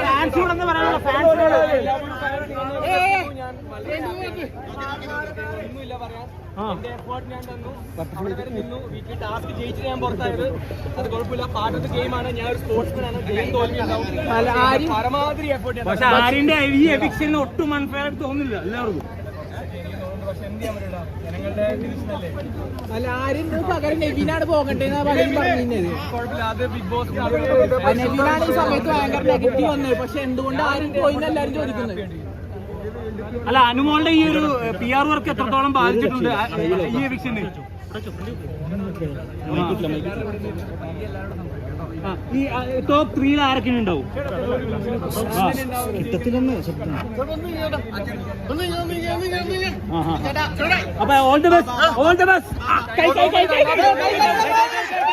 ഫാൻസിനോടൊന്ന് പറയാനുള്ള ഫാൻസിനോട് വീട്ടിൽ ടാസ്ക് ജയിച്ച് ഞാൻ പുറത്തായത് അത് കുഴപ്പമില്ല പാർട്ട് ഓഫ് ഗെയിമാണ് ഞാൻ ഒരു സ്പോർട്സ്മാൻ ആണ് ഗെയിം പരമാവധി എഫോർട്ട് ഒട്ടും അൺഫെയർ ആയിട്ട് തോന്നുന്നില്ല എല്ലാവർക്കും. അല്ല? ആരും പകരം ഈ സമയത്ത് ഭയങ്കര നെഗറ്റീവ് വന്നത്. പക്ഷെ എന്തുകൊണ്ട് ആരും പോയിന്ന് എല്ലാരും ചോദിക്കുന്നത്? അല്ല അനുമോളുടെ ഈ ഒരു പി ആർ വർക്ക് എത്രത്തോളം ബാധിച്ചിട്ടുണ്ട്? ഈ എവിക്ഷന് ഈ ടോപ്പ് ത്രീയിൽ ആരൊക്കെ ഉണ്ടാവും. అబ్బాయి all the best all the best కై కై కై కై కై